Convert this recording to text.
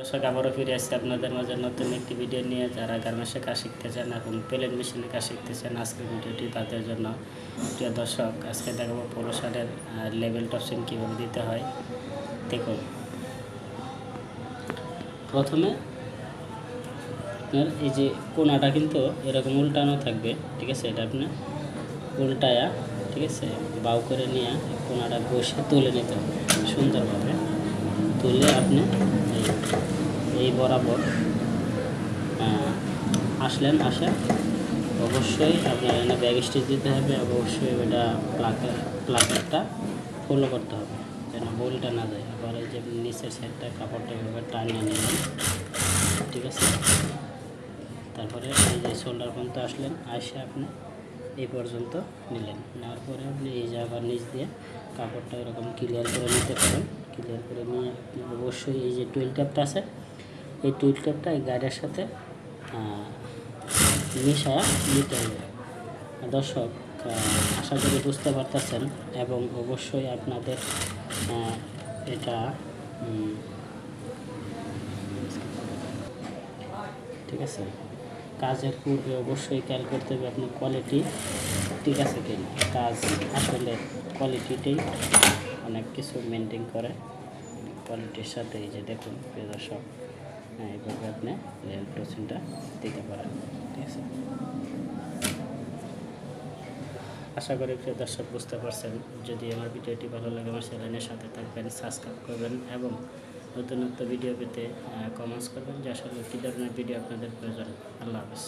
দর্শক, আবারও ফিরে আসছে আপনাদের মাঝে নতুন একটি ভিডিও নিয়ে। যারা গার্মেন্টসে কাজ শিখতে চান এবং প্লেন মেশিনে কাজ শিখতে চান, আজকের ভিডিওটি তাদের জন্য প্রিয় দর্শক, আজকে দেখাবো পোলো শার্টের লেভেল টপসিং কীভাবে দিতে হয়। দেখুন। প্রথমে আপনার এই যে কোনাটা কিন্তু এরকম উল্টানো থাকবে, ঠিক আছে? এটা আপনি উল্টায়া, ঠিক আছে? বাউ করে নিয়ে কোনাটা বসে তুলে নিতে হবে, সুন্দরভাবে। তুলে আপনি এই বরাবর আসলেন, আসে। অবশ্যই আপনার এখানে ব্যাগ স্টিচ দিতে হবে, অবশ্যই ওটা প্লাকের প্লাকেরটা ফলো করতে হবে, যেন বলটা না যায়। আবার এই যে নিচের সাইডটা কাপড়টা এভাবে টানিয়ে নিলেন ঠিক আছে? তারপরে এই যে শোল্ডার পর্যন্ত আসলেন, আসে আপনি, এই পর্যন্ত নিলেন। নেওয়ার পরে আপনি এই জায়গার নিচ দিয়ে কাপড়টা এরকম ক্লিয়ার করে নিতে পারেন। ক্লিয়ার করে নিয়ে আপনি অবশ্যই এই যে টুয়েল ট্যাপটা আছে এই টুয়েল ট্যাপটা এই গাড়ির সাথে মিশায়া নিতে হবে। দর্শক আশা করি বুঝতে পারতেছেন এবং অবশ্যই আপনাদের এটা ঠিক আছে? কাজের পূর্বে অবশ্যই খেয়াল করতে হবে আপনার কোয়ালিটি ঠিক আছে কিনা। কাজ আসলে কোয়ালিটিটাই অনেক কিছু মেনটেন করে। কোয়ালিটির সাথে এই যে দেখুন, প্রিয় দর্শক। হ্যাঁ এইভাবে আপনি রেল টোসিনটা দিতে পারেন, ঠিক আছে? আশা করি প্রিয় দর্শক বুঝতে পারছেন। যদি আমার ভিডিওটি ভালো লাগে, আমার চ্যানেলের সাথে থাকবেন সাবস্ক্রাইব করবেন এবং নতুনত্ব নতুন ভিডিও পেতে কমেন্টস করবেন। যে আসলে কী ধরনের ভিডিও আপনাদের প্রয়োজন, আল্লাহ হাফিজ।